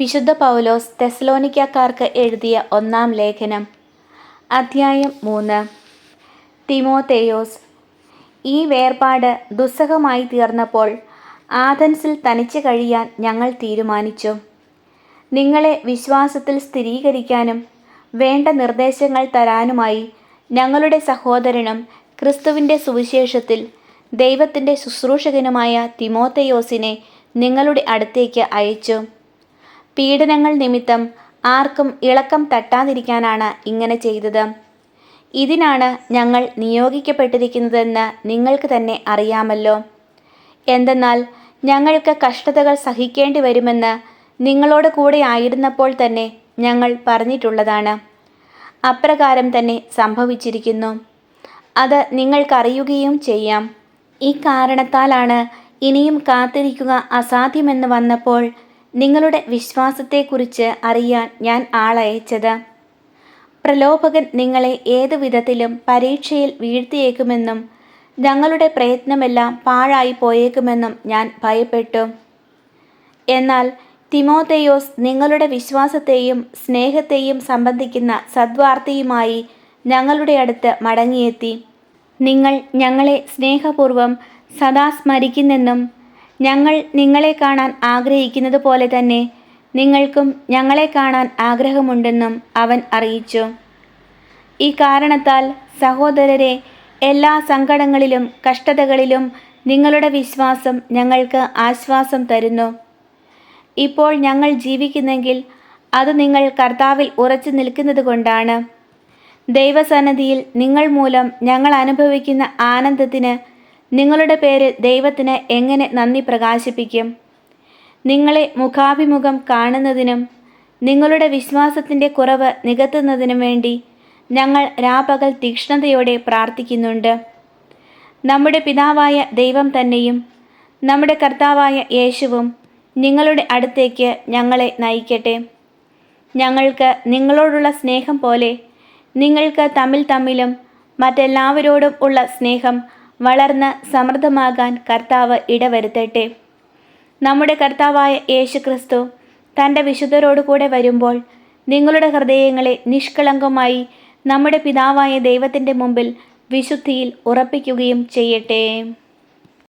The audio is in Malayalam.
വിശുദ്ധ പൗലോസ് തെസ്ലോനിക്കാർക്ക് എഴുതിയ ഒന്നാം ലേഖനം അധ്യായം മൂന്ന്. തിമോതേയോസ് ഈ വേർപാട് ദുസ്സഹമായി തീർന്നപ്പോൾ ആഥൻസിൽ തനിച്ച് കഴിയാൻ ഞങ്ങൾ തീരുമാനിച്ചു. നിങ്ങളെ വിശ്വാസത്തിൽ സ്ഥിരീകരിക്കാനും വേണ്ട നിർദ്ദേശങ്ങൾ തരാനുമായി ഞങ്ങളുടെ സഹോദരനും ക്രിസ്തുവിന്റെ സുവിശേഷത്തിൽ ദൈവത്തിന്റെ ശുശ്രൂഷകനുമായ തിമോത്തയോസിനെ നിങ്ങളുടെ അടുത്തേക്ക് അയച്ചു. പീഡനങ്ങൾ നിമിത്തം ആർക്കും ഇളക്കം തട്ടാതിരിക്കാനാണ് ഇങ്ങനെ ചെയ്തത്. ഇതിനാണ് ഞങ്ങൾ നിയോഗിക്കപ്പെട്ടിരിക്കുന്നതെന്ന് നിങ്ങൾക്ക് തന്നെ അറിയാമല്ലോ. എന്തെന്നാൽ ഞങ്ങൾക്ക് കഷ്ടതകൾ സഹിക്കേണ്ടി വരുമെന്ന് നിങ്ങളോട് കൂടെ ആയിരുന്നപ്പോൾ തന്നെ ഞങ്ങൾ പറഞ്ഞിട്ടുള്ളതാണ്. അപ്രകാരം തന്നെ സംഭവിച്ചിരിക്കുന്നു. അത് നിങ്ങൾക്കറിയുകയും ചെയ്യാം. ഈ കാരണത്താലാണ് ഇനിയും കാത്തിരിക്കുക അസാധ്യമെന്ന് വന്നപ്പോൾ നിങ്ങളുടെ വിശ്വാസത്തെക്കുറിച്ച് അറിയാൻ ഞാൻ ആളയച്ചത്. പ്രലോഭകൻ നിങ്ങളെ ഏതു വിധത്തിലും പരീക്ഷയിൽ വീഴ്ത്തിയേക്കുമെന്നും ഞങ്ങളുടെ പ്രയത്നമെല്ലാം പാഴായി പോയേക്കുമെന്നും ഞാൻ ഭയപ്പെട്ടു. എന്നാൽ തിമോതെയോസ് നിങ്ങളുടെ വിശ്വാസത്തെയും സ്നേഹത്തെയും സംബന്ധിക്കുന്ന സദ്വാർത്തയുമായി ഞങ്ങളുടെ അടുത്ത് മടങ്ങിയെത്തി. നിങ്ങൾ ഞങ്ങളെ സ്നേഹപൂർവം സദാ സ്മരിക്കുന്നെന്നും ഞങ്ങൾ നിങ്ങളെ കാണാൻ ആഗ്രഹിക്കുന്നത് പോലെ തന്നെ നിങ്ങൾക്കും ഞങ്ങളെ കാണാൻ ആഗ്രഹമുണ്ടെന്നും അവൻ അറിയിച്ചു. ഈ കാരണത്താൽ സഹോദരരെ എല്ലാ സങ്കടങ്ങളിലും കഷ്ടതകളിലും നിങ്ങളുടെ വിശ്വാസം ഞങ്ങൾക്ക് ആശ്വാസം തരുന്നു. ഇപ്പോൾ ഞങ്ങൾ ജീവിക്കുന്നെങ്കിൽ അത് നിങ്ങൾ കർത്താവിൽ ഉറച്ചു നിൽക്കുന്നത് കൊണ്ടാണ്. ദൈവസന്നദ്ധിയിൽ നിങ്ങൾ മൂലം ഞങ്ങൾ അനുഭവിക്കുന്ന ആനന്ദത്തിന് നിങ്ങളുടെ പേര് ദൈവത്തിന് എങ്ങനെ നന്ദി പ്രകാശിപ്പിക്കും? നിങ്ങളെ മുഖാഭിമുഖം കാണുന്നതിനും നിങ്ങളുടെ വിശ്വാസത്തിന്റെ കുറവ് നികത്തുന്നതിനും വേണ്ടി ഞങ്ങൾ രാപകൽ തീക്ഷ്ണതയോടെ പ്രാർത്ഥിക്കുന്നുണ്ട്. നമ്മുടെ പിതാവായ ദൈവം തന്നെയും നമ്മുടെ കർത്താവായ യേശുവും നിങ്ങളുടെ അടുത്തേക്ക് ഞങ്ങളെ നയിക്കട്ടെ. ഞങ്ങൾക്ക് നിങ്ങളോടുള്ള സ്നേഹം പോലെ നിങ്ങൾക്ക് തമ്മിൽ തമ്മിലും മറ്റെല്ലാവരോടും ഉള്ള സ്നേഹം വളർന്ന് സമൃദ്ധമാകാൻ കർത്താവ് ഇടവരുത്തട്ടെ. നമ്മുടെ കർത്താവായ യേശു ക്രിസ്തു തന്റെ വിശുദ്ധരോടുകൂടെ വരുമ്പോൾ നിങ്ങളുടെ ഹൃദയങ്ങളെ നിഷ്കളങ്കമായി നമ്മുടെ പിതാവായ ദൈവത്തിന്റെ മുമ്പിൽ വിശുദ്ധിയിൽ ഉറപ്പിക്കുകയും ചെയ്യട്ടെ.